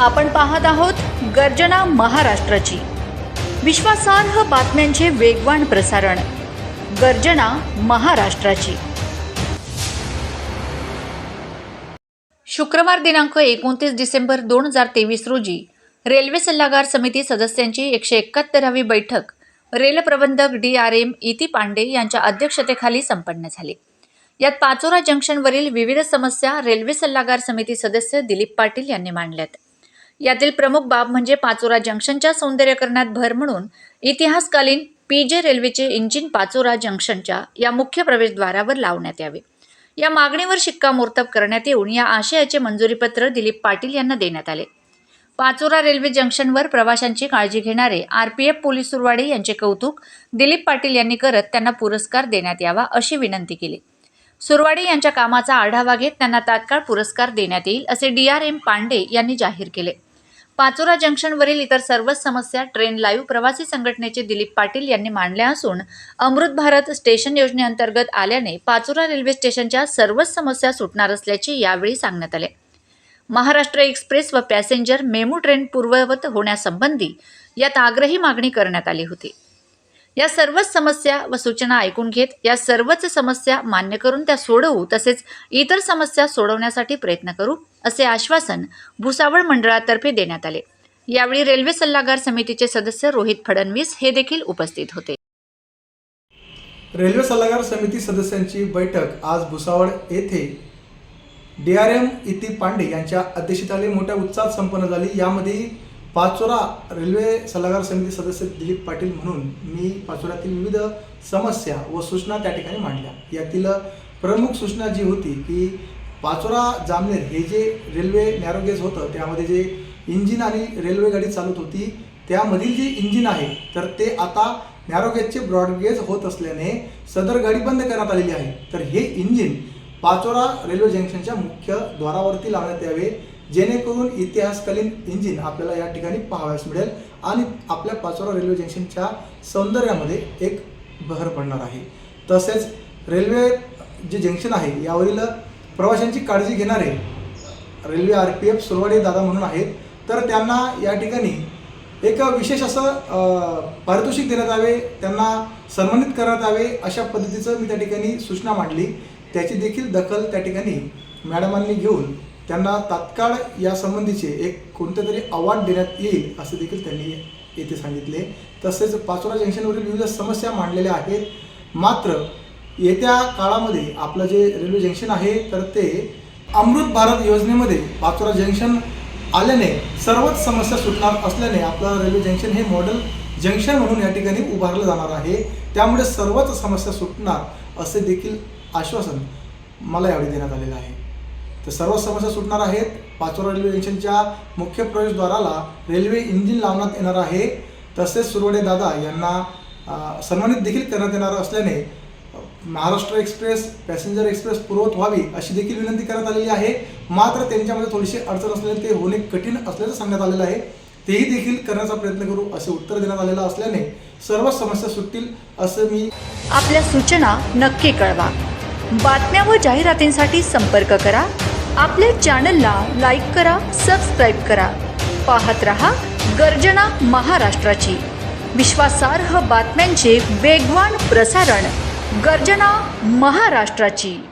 आपण पाहत आहोत गर्जना महाराष्ट्राची. विश्वासार्ह बातम्यांचे वेगवान प्रसारण. गर्जना महाराष्ट्राची. शुक्रवार दिनांक एकोणतीस डिसेंबर दोन हजार तेवीस रोजी रेल्वे सल्लागार समिती सदस्यांची एकशे एकाहत्तरावी बैठक रेल प्रबंधक डी आर एम इती पांडे यांच्या अध्यक्षतेखाली संपन्न झाली. यात पाचोरा जंक्शनवरील विविध समस्या रेल्वे सल्लागार समिती सदस्य दिलीप पाटील यांनी मांडल्यात. यातील प्रमुख बाब म्हणजे पाचोरा जंक्शनच्या सौंदर्यकरणात भर म्हणून इतिहासकालीन पी जे रेल्वेचे इंजिन पाचोरा जंक्शनच्या या मुख्य प्रवेशद्वारावर लावण्यात यावे. या मागणीवर शिक्कामोर्तब करण्यात येऊन या आशयाचे मंजुरीपत्र दिलीप पाटील यांना देण्यात आले. पाचोरा रेल्वे जंक्शनवर प्रवाशांची काळजी घेणारे R P F police Surwade यांचे कौतुक दिलीप पाटील यांनी करत त्यांना पुरस्कार देण्यात यावा अशी विनंती केली. सुरवाडे यांच्या कामाचा आढावा घेत त्यांना तात्काळ पुरस्कार देण्यात येईल असे डी आर एम पांडे यांनी जाहीर केले. पाचोरा जंक्शनवरील इतर सर्वच समस्या ट्रेन लाईव्ह प्रवासी संघटनेचे दिलीप पाटील यांनी मांडल्या असून अमृत भारत स्टेशन योजनेअंतर्गत आल्याने पाचोरा रेल्वे स्टेशनच्या सर्वच समस्या सुटणार असल्याचे यावेळी सांगण्यात आले. महाराष्ट्र एक्सप्रेस व पॅसेंजर मेमू ट्रेन पूर्ववत होण्यासंबंधी यात आग्रही मागणी करण्यात आली होती. या सर्वच समस्या व सूचना ऐकून घेत या सर्वच समस्या मान्य करून त्या सोडवू तसेच इतर समस्या सोडवण्यासाठी प्रयत्न करू असे आश्वासन भुसावळ मंडळातर्फे देण्यात आले. यावेळी रेल्वे सल्लागार समितीचे सदस्य रोहित फडणवीस हे देखील उपस्थित होते. रेल्वे सल्लागार समिती सदस्यांची बैठक आज भुसावळ येथे डी आर एम इति पांडे यांच्या अध्यक्षतेखाली मोठ्या उत्साहात संपन्न झाली. यामध्ये पाचोरा रेल्वे सल्लागार समिती सदस्य दिलीप पाटील म्हणून मी पाचोऱ्यातील विविध समस्या व सूचना त्या ठिकाणी मांडल्या. यातील प्रमुख सूचना जी होती की पाचोरा जामनेर हे जे रेल्वे नॅरोगेज होतं त्यामध्ये जे इंजिन आणि रेल्वे गाडी चालत होती त्यामधील जे इंजिन आहे तर ते आता नॅरोगेजचे ब्रॉडगेज होत असल्याने सदर गाडी बंद करण्यात आलेली आहे. तर हे इंजिन पाचोरा रेल्वे जंक्शनच्या मुख्य द्वारावरती लावण्यात यावे. जेणेकरून इतिहासकालीन इंजिन आपल्याला या ठिकाणी पाहावयास मिळेल आणि आपल्या पाचोरा रेल्वे जंक्शनच्या सौंदर्यामध्ये एक भर पडणार आहे. तसेच रेल्वे जे जंक्शन आहे यावरील प्रवाशांची काळजी घेणारे railway R P F Surwade दादा म्हणून आहेत तर त्यांना या ठिकाणी एक विशेष असं पारितोषिक देण्यात यावे त्यांना सन्मानित करण्यात यावे अशा पद्धतीचं मी त्या ठिकाणी सूचना मांडली. त्याची देखील दखल त्या ठिकाणी मॅडमांनी घेऊन त्यांना तात्काळ या संबंधीचे एक कोणतं तरी अवॉर्ड देण्यात येईल असं देखील त्यांनी येथे सांगितले. तसेच पाचोरा जंक्शनवरील विविध समस्या मांडलेल्या आहेत. मात्र येत्या काळामध्ये आपलं जे रेल्वे जंक्शन आहे तर ते अमृत भारत योजनेमध्ये पाचोरा जंक्शन आल्याने सर्वच समस्या सुटणार असल्याने आपलं रेल्वे जंक्शन हे मॉडेल जंक्शन म्हणून या ठिकाणी उभारलं जाणार आहे. त्यामुळे सर्वच समस्या सुटणार असे देखील आश्वासन मला यावेळी देण्यात आलेलं आहे. तर सर्व समस्या सुटणार आहेत. पाचोरा रेल्वे जंक्शनच्या मुख्य प्रवेशद्वाराला रेल्वे इंजिन लावण्यात येणार आहे. तसेच सुरवडे दादा यांना सन्मानित देखील करण्यात येणार असल्याने महाराष्ट्र एक्सप्रेस पॅसेंजर एक्सप्रेस पुरवत व्हावी अशी देखील विनंती करण्यात आलेली आहे. मात्र त्यांच्यामध्ये थोडीशी अडचण असल्याने ते होणे कठीण असल्याचं सांगण्यात आलेलं आहे. तेही देखील करण्याचा प्रयत्न करू असे उत्तर देण्यात आलेलं असल्याने सर्व समस्या सुटतील असं मी आपल्या सूचना नक्की कळवा. बातम्या व जाहिरातींसाठी संपर्क करा. आपल्या चॅनलला लाईक करा सबस्क्राईब करा. पाहत रहा गर्जना महाराष्ट्राची. विश्वासार्ह बातम्यांचे वेगवान प्रसारण गर्जना महाराष्ट्राची.